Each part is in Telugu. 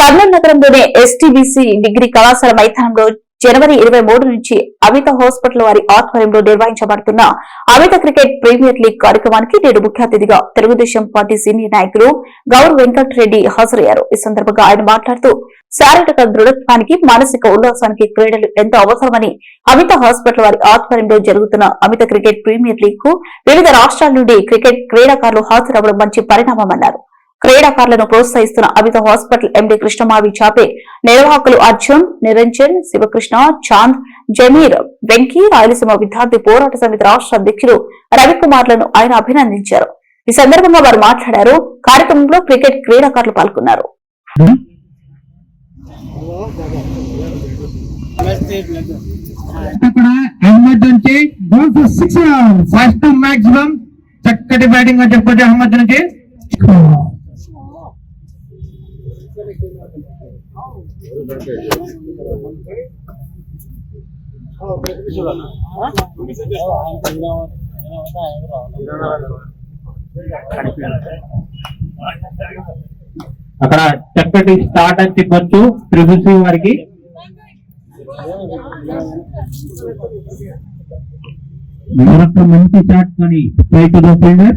కర్నూలు నగరంలోనే ఎస్టీబీసీ డిగ్రీ కళాశాల మైదానంలో జనవరి ఇరవై మూడు నుంచి అమిత హాస్పిటల్ వారి ఆధ్వర్యంలో నిర్వహించబడుతున్న అమిత క్రికెట్ ప్రీమియర్ లీగ్ కార్యక్రమానికి నేడు ముఖ్య అతిథిగా తెలుగుదేశం పార్టీ సీనియర్ నాయకులు గౌరవ్ వెంకటరెడ్డి హాజరయ్యారు. ఈ సందర్భంగా ఆయన మాట్లాడుతూ శారీరక దృఢత్వానికి మానసిక ఉల్లాసానికి క్రీడలు ఎంతో అవసరమని అమిత హాస్పిటల్ వారి ఆధ్వర్యంలో జరుగుతున్న అమిత క్రికెట్ ప్రీమియర్ లీగ్కు వివిధ రాష్ట్రాల నుండి క్రికెట్ క్రీడాకారులు హాజరవడం మంచి పరిణామమన్నారు క్రీడాకారులను ప్రోత్సహిస్తున్న అమిత హాస్పిటల్ ఎండి కృష్ణమావి చాపే నిర్వాహకులు అర్జున్ నిరంజన్ శివకృష్ణ చాంద్ జమీర్ వెంకీ రాయలసీమ విద్యార్థి పోరాట సమితి రాష్ట్ర అధ్యక్షులు రవికుమార్లను ఆయన అభినందించారు. ఈ సందర్భంగా వారు మాట్లాడారు. కార్యక్రమంలో క్రికెట్ క్రీడాకారులు పాల్గొన్నారు. అహ్మద్ సిక్స్ ఫస్ట్ మాక్సిమం చక్కటి బ్యాటింగ్ అని చెప్పొచ్చు అహ్మద్ నుంచి అక్కడ చక్కటి స్టార్ట్ అని చెప్పొచ్చు. ట్రిపుల్ సి వారికి. మరొక మంచి షాట్ కొని స్ట్రైట్ ఫీల్డర్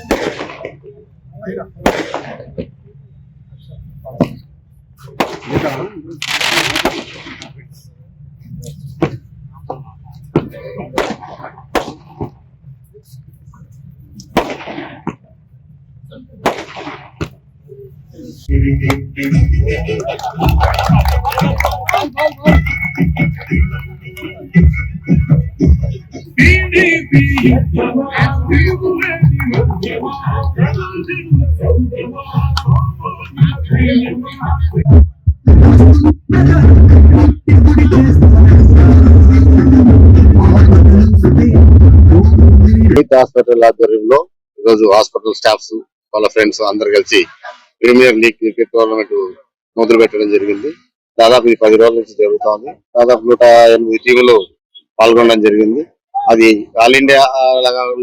అన్న వాడు హాస్పిటల్ ఆధ్వర్యంలో ఈరోజు హాస్పిటల్ స్టాఫ్స్ వాళ్ళ ఫ్రెండ్స్ అందరు కలిసి ప్రీమియర్ లీగ్ క్రికెట్ టోర్నమెంట్ మొదలు పెట్టడం జరిగింది. దాదాపు ఈ పది రోజుల నుంచి జరుగుతోంది. దాదాపు నూట ఎనిమిది టీములు పాల్గొనడం జరిగింది. అది ఆల్ ఇండియా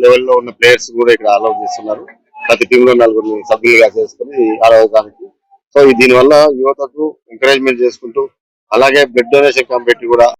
లెవెల్లో ఉన్న ప్లేయర్స్ కూడా ఇక్కడ అలౌ చేస్తున్నారు. ప్రతి టీంలో నలుగురు సభ్యులుగా చేసుకుని ఆడవడానికి సో దీని వల్ల యువతకు ఎంకరేజ్మెంట్ చేసుకుంటూ అలాగే బ్లడ్ డొనేషన్ కమిటీ కూడా